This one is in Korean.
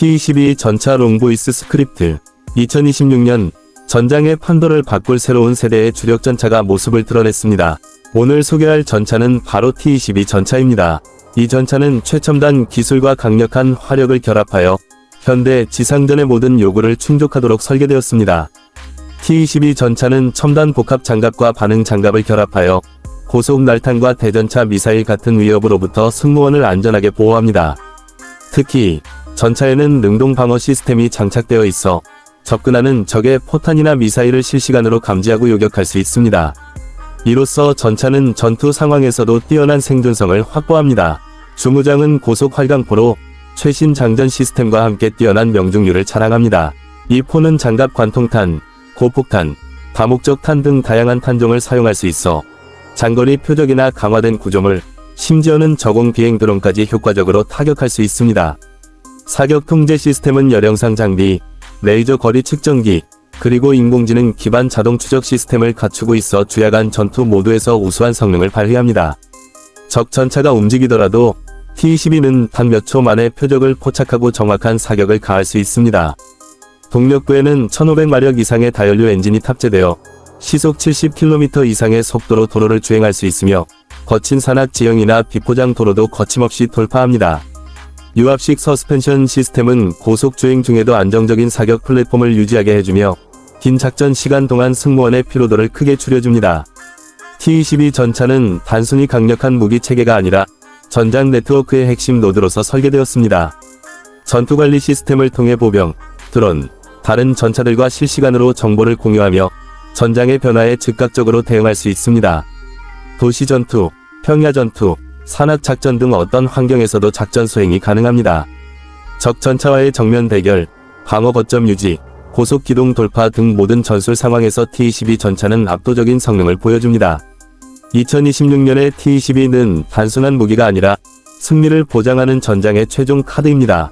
T-22 전차 롱보이스 스크립트 2026년 전장의 판도를 바꿀 새로운 세대의 주력 전차가 모습을 드러냈습니다. 오늘 소개할 전차는 바로 T-22 전차입니다. 이 전차는 최첨단 기술과 강력한 화력을 결합하여 현대 지상전의 모든 요구를 충족하도록 설계되었습니다. T-22 전차는 첨단 복합 장갑과 반응 장갑을 결합하여 고속 날탄과 대전차 미사일 같은 위협으로부터 승무원을 안전하게 보호합니다. 특히 전차에는 능동 방어 시스템이 장착되어 있어 접근하는 적의 포탄이나 미사일을 실시간으로 감지하고 요격할 수 있습니다. 이로써 전차는 전투 상황에서도 뛰어난 생존성을 확보합니다. 주무장은 고속 활강포로 최신 장전 시스템과 함께 뛰어난 명중률을 자랑합니다. 이 포는 장갑 관통탄, 고폭탄, 다목적 탄 등 다양한 탄종을 사용할 수 있어 장거리 표적이나 강화된 구조물, 심지어는 저공 비행 드론까지 효과적으로 타격할 수 있습니다. 사격 통제 시스템은 열영상 장비, 레이저 거리 측정기, 그리고 인공지능 기반 자동 추적 시스템을 갖추고 있어 주야간 전투 모드에서 우수한 성능을 발휘합니다. 적 전차가 움직이더라도 T-22는 단 몇 초 만에 표적을 포착하고 정확한 사격을 가할 수 있습니다. 동력부에는 1500마력 이상의 다연료 엔진이 탑재되어 시속 70km 이상의 속도로 도로를 주행할 수 있으며 거친 산악 지형이나 비포장 도로도 거침없이 돌파합니다. 유압식 서스펜션 시스템은 고속 주행 중에도 안정적인 사격 플랫폼을 유지하게 해주며 긴 작전 시간 동안 승무원의 피로도를 크게 줄여줍니다. T-22 전차는 단순히 강력한 무기 체계가 아니라 전장 네트워크의 핵심 노드로서 설계되었습니다. 전투관리 시스템을 통해 보병, 드론, 다른 전차들과 실시간으로 정보를 공유하며 전장의 변화에 즉각적으로 대응할 수 있습니다. 도시 전투, 평야 전투, 산악 작전 등 어떤 환경에서도 작전 수행이 가능합니다. 적 전차와의 정면 대결, 방어 거점 유지, 고속 기동 돌파 등 모든 전술 상황에서 T-22 전차는 압도적인 성능을 보여줍니다. 2026년의 T-22는 단순한 무기가 아니라 승리를 보장하는 전장의 최종 카드입니다.